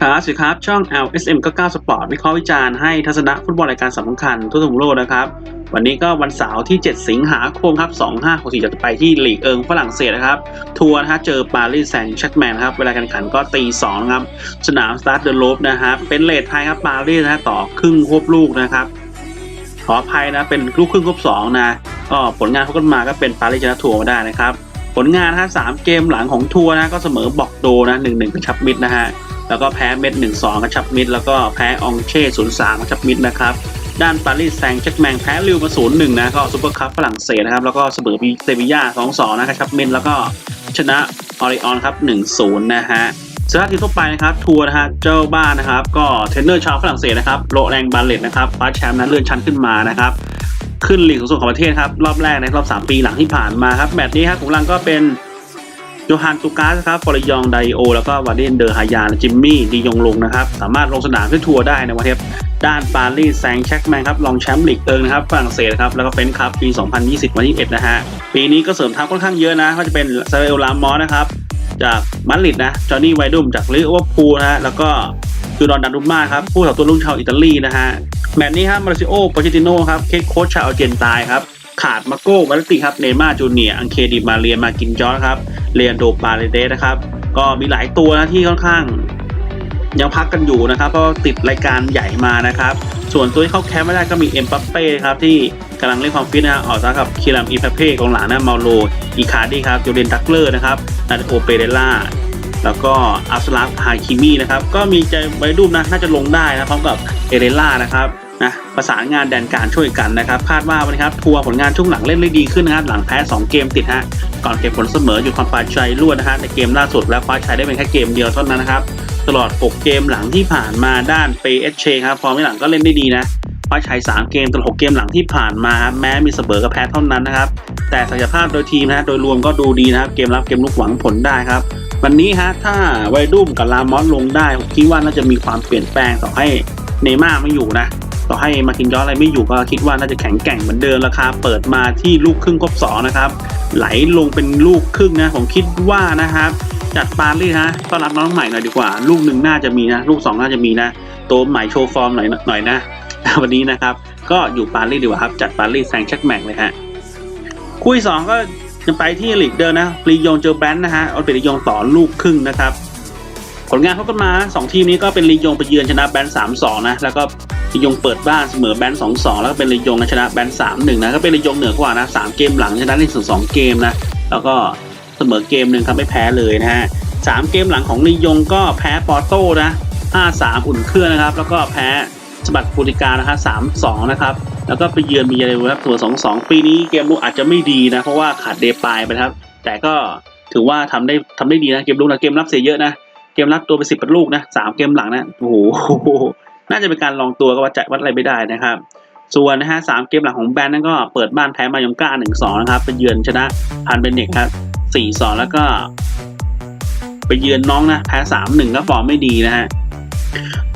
ครับสวัสดีครับ ช่อง LSM 99 Sport วิเคราะห์วิจารณ์ให้ทัศนะฟุตบอลรายการสำคัญทั่วทุกโลกนะครับ วันนี้ก็วันเสาร์ที่ 7 สิงหาคมครับ 2564จะไปที่ลีกเอิงฝรั่งเศสนะครับ ทัวร์นะฮะเจอปารีสแซงต์แชร์กแมงครับ เวลาการแข่งขันก็ตี2นะครับ สนามสตาร์ทเดอโลบนะครับเป็นเลทไทยครับปารีสนะฮะต่อครึ่งควบลูกนะครับ ขออภัยนะ เป็นลูกครึ่งควบ2นะก็ผลงานเขากันมาก็เป็นปารีสชนะทัวร์มาได้นะครับ ผลงานนะฮะสามเกมหลังของทัวร์นะก็เสมอบอกโดนะหนึ่งหนึ่งกระชับมิดนะฮะ แล้วก็แพ้เม็ด1-2กระชับมิดแล้วก็แพ้องเช่0-3กระชับมิดนะครับด้านปารีสแซงต์แจ็คแมงแพ้ลิวมา0-1นย์หนึ่งนะก็ซูเปอร์คัพฝรั่งเศสนะครับ แล้วก็เสมอบีเซบีย่า2-2นะกระชับมิดแล้วก็ชนะออริออนครับ1-0นย์นะฮะสำหรับทีมทั่วไปนะครับ ทัวร์นะฮะเจ้าบ้านนะครับ ก็เทรนเนอร์ชาวฝรั่งเศสนะครับโรแรงบาเลตนะครับคว้าแชมป์นั้นเลื่อนชั้นขึ้นมานะครับ ขึ้นลีกสูงสุดของประเทศครับ รอบแรกในรอบ 3 ปีหลังที่ผ่านมาครับแมตช์นี้ครับของลังก็เป็น โยฮันตูกาสครับฟอร์ยองไดโอ แล้วก็วาเดนเดอร์ฮายาและจิมมี่ดียงลงนะครับ สามารถลงสนามขึ้นทัวร์ได้ในวันเทปด้านปารีสแซงแช็กแมงครับรองแชมป์ลีกเอิงนะครับฝรั่งเศสครับแล้วก็เฟนคัพปี 2020 วันที่1นะฮะ ปีนี้ก็เสริมทัพค่อนข้างเยอะนะก็จะเป็นซาเรลลามอสนะครับจากมาดริดนะจอห์นนี่ไวดุมจากลิเวอร์พูลนะฮะแล้วก็จูดอนดันดุมาครับผู้สาวตัวลูกชาวอิตาลีนะฮะแมตช์นี้ครับมาริซิโอโปเชติโนครับเคโค้ชชาวอาร์เจนตายครับ ขาดมาโก้วัลติครับเนย์มาร์จูเนียอังเคดิมาเรียมากินจอร์ครับเรียนโดปาเลเดสนะครับ ก็มีหลายตัวนะที่ค่อนข้าง ยังพักกันอยู่นะครับเพราะติดรายการใหญ่มานะครับ ส่วนตัวที่เข้าแคมป์ไม่ได้ก็มีเอ็มปัปเป้ครับที่กำลังเล่นความฟิตนะออกซะกับคิรัมอีเพเป้กองหลังนะมาโลอีคาร์ดีครับโจเรนดักเลอร์นะครับนาโอเปเรล่าแล้วก็อัสลาฟฮาคิมีนะครับก็มีใจไว้รูปนะน่าจะลงได้นะพร้อมกับเอเรล่านะครับ นะประสานงานแดนการช่วยกันนะครับคาดว่าวันนี้ครับทัวร์ผลงานช่วงหลังเล่นได้ดีขึ้นนะครับหลังแพ้ 2 เกมติดฮะก่อนเก็บผลเสมออยู่ความปลาชัยรวดนะฮะในเกมล่าสุดและคว้าชัยได้เป็นแค่เกมเดียวเท่านั้นนะครับตลอด 6 เกมหลังที่ผ่านมาด้านเปเอชเชครับฟอร์มหลังก็เล่นได้ดีนะคว้าชัย 3 เกมตลอด 6 เกมหลังที่ผ่านมาแม้มีเสมอกับแพ้เท่านั้นนะครับแต่ศักยภาพโดยทีมนะโดยรวมก็ดูดีนะครับเกมรับเกมลุกหวังผลได้ครับวันนี้ฮะถ้าไวดุมกับลามอสลงได้ผมคิดว่าน่าจะมีความเปลี่ยนแปลงต่อให้เนย์ม่าร์ไม่อยู่นะ ต่อให้มาคินยอสอะไรไม่อยู่ก็คิดว่าน่าจะแข็งแกร่งเหมือนเดิมราคาเปิดมาที่ลูกครึ่งครบสองนะครับ ไหลลงเป็นลูกครึ่งนะผมคิดว่านะครับจัดปารีสฮะต้อนรับน้องใหม่หน่อยดีกว่า ลูกหนึ่งน่าจะมีนะ ลูกสองน่าจะมีนะตัวใหม่โชว์ฟอร์มหน่อยหน่อยนะวันนี้นะครับ ก็อยู่ปารีสดีกว่าครับ จัดปารีสแซงช็กแมงเลยฮะคู่ที่สองก็จะไปที่ลีกเดิมนะลียงเจอแบรนด์นะฮะเอาเป็นลียงต่อลูกครึ่งนะครับ ผลงานเขากันมาสองทีมนี้ก็เป็นลียงไปเยือนชนะแบนสามสองนะแล้วก็ลียงเปิดบ้านเสมอแบนสองสองแล้วก็เป็นลียงชนะแบนสามหนึ่งนะก็เป็นลียงเหนือกว่านะสามเกมหลังชนะได้ถึงสองเกมนะแล้วก็เสมอเกมหนึ่งครับไม่แพ้เลยนะฮะสามเกมหลังของลียงก็แพ้ปอร์โต้นะห้าสามอุ่นเครื่องนะครับ แล้วก็แพ้สบัดปูติกานะครับสามสองนะครับแล้วก็ไปเยือนมีอะไรครับตัวสองสองปีนี้เกมลุกอาจจะไม่ดีนะเพราะว่าขาดเดปายไปครับ แต่ก็ถือว่าทำได้ทำได้ดีนะเกมลุกนะเกมรับเสียเยอะนะ เกมรับตัวไปสิบประลูกนะสามเกมหลังนะโอ้โหน่าจะเป็นการลองตัวก็วัดใจวัดอะไรไม่ได้นะครับ ส่วนนะฮะสามเกมหลังของแบนนั่นก็เปิดบ้านแพ้มายองก้าหนึ่งสองนะครับไปเยือนชนะพันเบนเนกครับสี่สองแล้วก็ ไปเยือนน้องนะแพ้สามหนึ่งก็ฟอร์มไม่ดีนะฮะ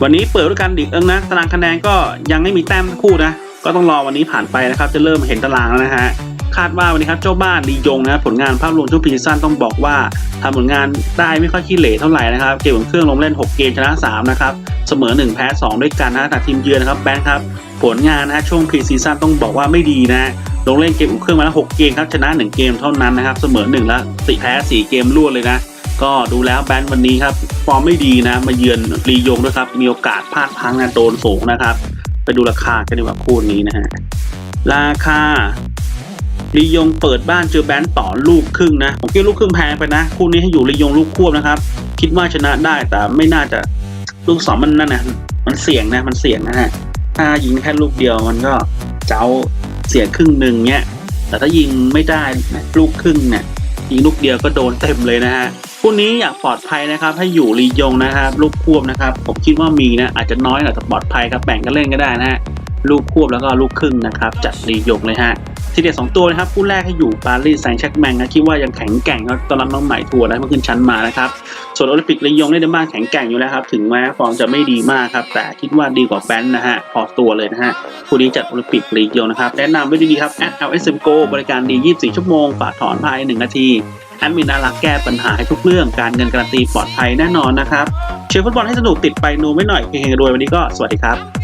วันนี้เปิดด้วยการดิกเอิงนะตารางคะแนนก็ยังไม่มีแต้มคู่นะ ก็ต้องรอวันนี้ผ่านไปนะครับ จะเริ่มเห็นตารางแล้วนะฮะ คาดว่าวันนี้ครับเจ้าบ้านลียงนะครับผลงานภาพรวมช่วงปีซีซั่นต้องบอกว่าทำผลงานได้ไม่ค่อยขี้เหร่เท่าไหร่นะครับเกมของเครื่องลงเล่น 6 เกมชนะ 3 นะครับ เสมอ 1 แพ้ 2 ด้วยกันนะแต่ทีมเยือนนะครับแบงค์ครับ ผลงานนะช่วงพรีซีซั่นต้องบอกว่าไม่ดีนะลงเล่นเกมอุ่นเครื่องมาแล้ว 6 เกมครับชนะ 1 เกมเท่านั้นนะครับเสมอ 1 แล้วติแพ้ 4 เกมรวดเลยนะก็ดูแล้วแบนวันนี้ครับฟอร์มไม่ดีนะ มาเยือนลียงด้วยครับ มีโอกาสพลาดพังนะโดนสูงนะครับ ไปดูราคากันดีกว่าคู่นี้นะฮะราคา ลียงเปิดบ้านเจอแบนต่อลูกครึ่งนะผมคิดลูกครึ่งแพงไปนะ คู่นี้ให้อยู่ลียงลูกควบนะครับ คิดว่าชนะได้แต่ไม่น่าจะลูกสองมันนั่นนะมันเสี่ยงนะมันเสี่ยงนะฮะถ้ายิงแค่ลูกเดียวมันก็เจ้าเสียครึ่งหนึ่งเนี้ยแต่ถ้ายิงไม่ได้ลูกครึ่งเนี่ยยิงลูกเดียวก็โดนเต็มเลยนะฮะคู่นี้อยากปลอดภัยนะครับ ให้อยู่รียงนะครับลูกควบนะครับ ผมคิดว่ามีนะอาจจะน้อยหน่อยแต่ปลอดภัยครับแบ่งกันเล่นก็ได้นะฮะลูกควบแล้วก็ลูกครึ่งนะครับจัดรียงเลยฮะ ทีเด็ดสองตัวนะครับคู่แรกให้อยู่ปารีสแซงต์แช็กแมงนะคิดว่ายังแข็งแกร่งครับตอนรับน้องใหม่ทัวร์นะเมื่อขึ้นชั้นมานะครับ ส่วนโอลิมปิกลียงเล่นได้มากแข็งแกร่งอยู่แล้วครับ ถึงแม้ฟอร์มจะไม่ดีมากครับ แต่คิดว่าดีกว่าแบนนะฮะพอตัวเลยนะฮะคู่นี้จัดโอลิมปิกลีกเดียวนะครับ แนะนำไว้ดีๆครับแอด LSM Go บริการดี 24 ชั่วโมงฝากถอนภายใน1นาทีแอดมินน่ารักแก้ปัญหาให้ทุกเรื่องการเงินการันตีปลอดภัยแน่นอนนะครับเชียร์ฟุตบอลให้สนุกติดไปนูไม่หน่อยเพลงๆกันด้วยวันนี้ก็สวัสดีครับ